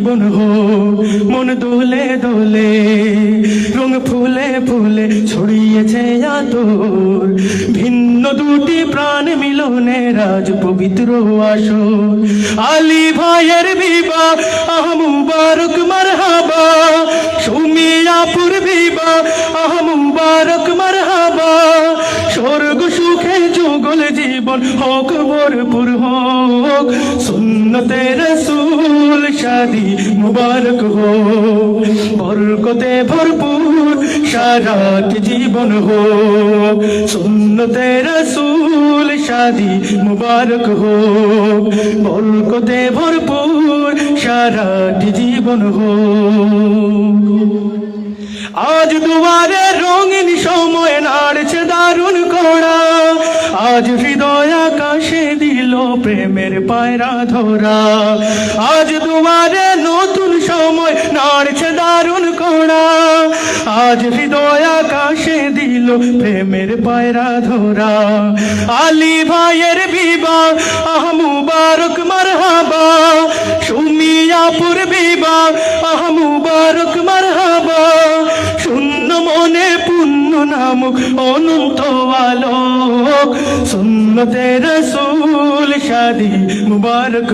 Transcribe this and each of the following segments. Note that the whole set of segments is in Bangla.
জীবন হো মন দোলে দোলে রং ফুলে ফুলে ছড়িয়েছে ভিন্ন দুটি প্রাণ মিলনে রাজ পবিত্র আসর। আলী ভাইয়ের বিবা আহ মারহাবা। সুমিয়াপুর বিবা আহ যুগল জীবন হোক, ভরপুর হোক, সুন্নতে রসুল শাদি মুবারক হো বরকতে ভরপুর সারাট জীবন হো সুন্নতে রসুল শাদি মুবারক হো বরকতে ভরপুর সারাট জীবন হো আজ দুয়ারে রঙিন সময় নাড়ছে দারুণ কোড়া। আজ হৃদয় আকাশে দিল প্রেমের পায়রা ধরা। আজ দুয়ারে নতুন সময় নাড়ছে দারুণ কোড়া। আজ হৃদয় আকাশে দিল প্রেমের পায়রা ধরা। আলী ভাইয়ের বিবা আহ মুবারক মারহাবা। সুমিয়াপুর বিবা আহ মুবারক মারহাবা। পুণ্য নামক অনন্ত আলোক। সুন্নতে রসুল শাদি মুবারক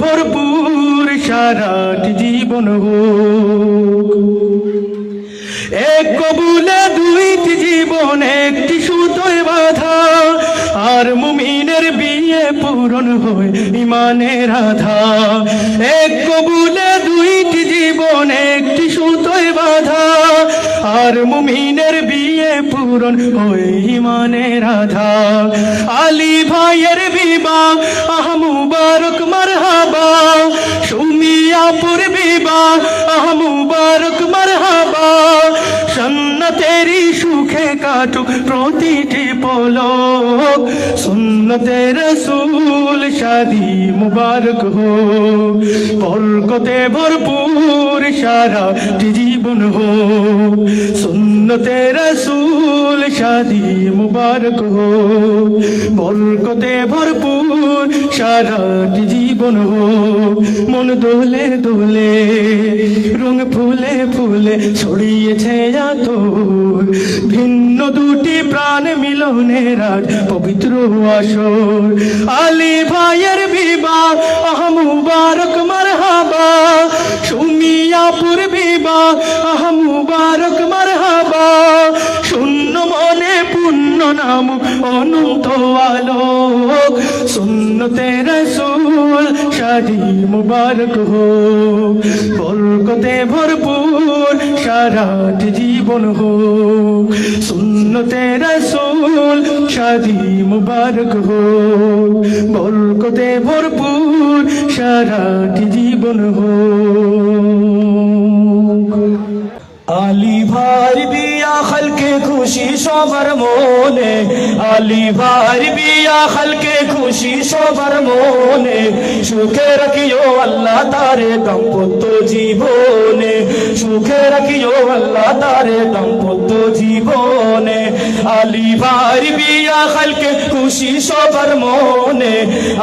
ভরপুর সারাটি জীবন এক কবুলে দুইটি জীবন, একটি সুতোয় বাধা। আর মুমিনের বিয়ে পূরণ হয় ইমানের আধা। এক কবুলে দুইটি জীবন, একটি সুতোয় বাধা। আর মুমিনের বিয়ে পূরণ ওই ইমানে রাধা। আলী ভাইয়ের বিবাহ, আহ মুবারক, মারহাবা। সুমিয়াপুর বিবাহ, আহ মুবারক, মারহাবা। সন্নতেরি কাটুক প্রতিটি পলক। সুন্নতে রসুল শাদি মুবারক হো বরকতে ভরপুর সারা জীবন হো সুন্নতে রসুল শাদি মুবারক হো বরকতে ভরপুর সারা জীবন হো মন দোলে দোলে, রং ফুলে ফুলে ছড়িয়েছে এত ভিন্ন দুটি প্রাণ মিলনে রাজ পবিত্র আসর। আলী ভাইয়ের বিবা আহ মুবারক, মারহাবা। সুমিয়াপুর বিবা আহ মুবারক, মারহাবা। পুণ্য নাম অনন্ত আলোক, সুন্নতে রসুল শাদি মুবারক হো বরকতে ভরপুর সারাট জীবন হো সুন্নতে রসুল শাদি মুবারক হো বরকতে ভরপুর সারাট জীবন হো খুশি সবার মনে আলী ভার বিয়া খালকে খুশি সবার মনে সুখে রাখিও আল্লাহ তারে দাম্পত্য জীবনে সুখে রাখিও আল্লাহ তারে দাম্পত্য জীবনে আলী ভার বিয়া খালকে খুশি সবার মনে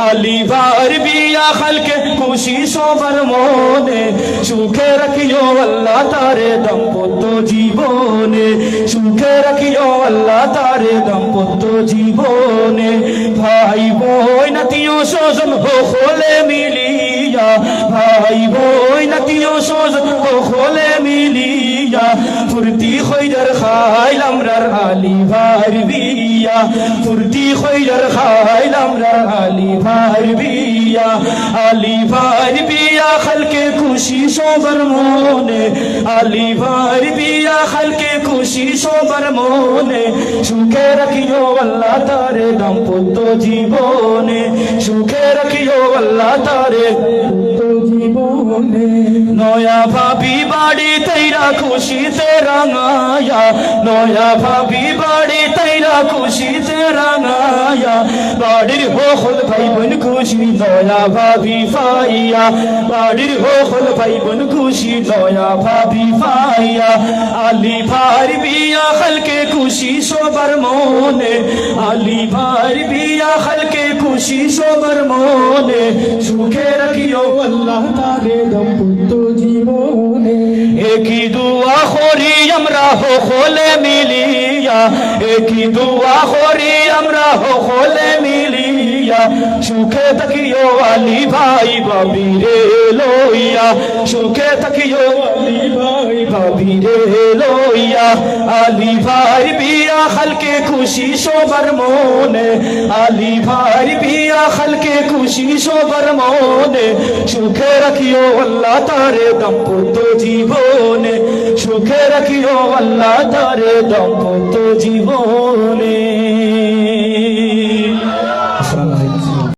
আলী ভার বিয়া খালকে খুশি সবার মনে সুখে রাখিও আল্লাহ তারে দাম্পত্য জীবনে সুখে রাখিও আল্লাহ তারে দাম্পত্য জীবনে ভাই বই নাতিও স্বজন হলে মিলিয়া ভাই বই নাতিও স্বজন হলে মিলিয়া। ফুর্তি খৈরার খাইলাম রার আলী ভার বিয়া। ফুর্তি খৈরার খাইলাম রার আলী ভার বিয়া। আলী ভার খালকে খুশি সবার মনে। আলী ভার বিয়া খালকে খুশি সবার মনে। সুখে রাখিও আল্লাহ তারে দাম্পত্য জীবনে। সুখে রাখিও আল্লাহ তারে নয়া ভাবি বাড়ি তৈরা খুশিতে রাঙায়া নয়া ভাবি বাড়ি তৈরা খুশিতে রাঙায়া বাড়ির হল ভাই বোন খুশি নয়া ভাবি পাইয়া বাড়ির হল ভাই বোন খুশি নয়া ভাবি পাইয়া আলি ভার বিয়া হলকে খুশি সবার মনে আলি ভার বিয়া হলকে খুশি সবার মনে সুখে রাখিও আল্লাহ তারে দম্পত্য জীবনে একই দুয়া করি আমরা হলে মিলিয়া, একই দুয়া করি আমরা হলে মিলিয়া। সুখে থাকিও আলি ভাই বাবি রে লইয়া, সুখে থাকিও আলি ভাই বাবি রে লইয়া। আলি ভাই বিয়া হালকে খুশি, সবার মনে। আলী ভাই বিয়া হালকে খুশি, সবার মনে। সুখে রাখিও আল্লাহ তারে দম্পত জীবনে। সুখে রাখিও আল্লাহ তারে দম্পত জীবনে।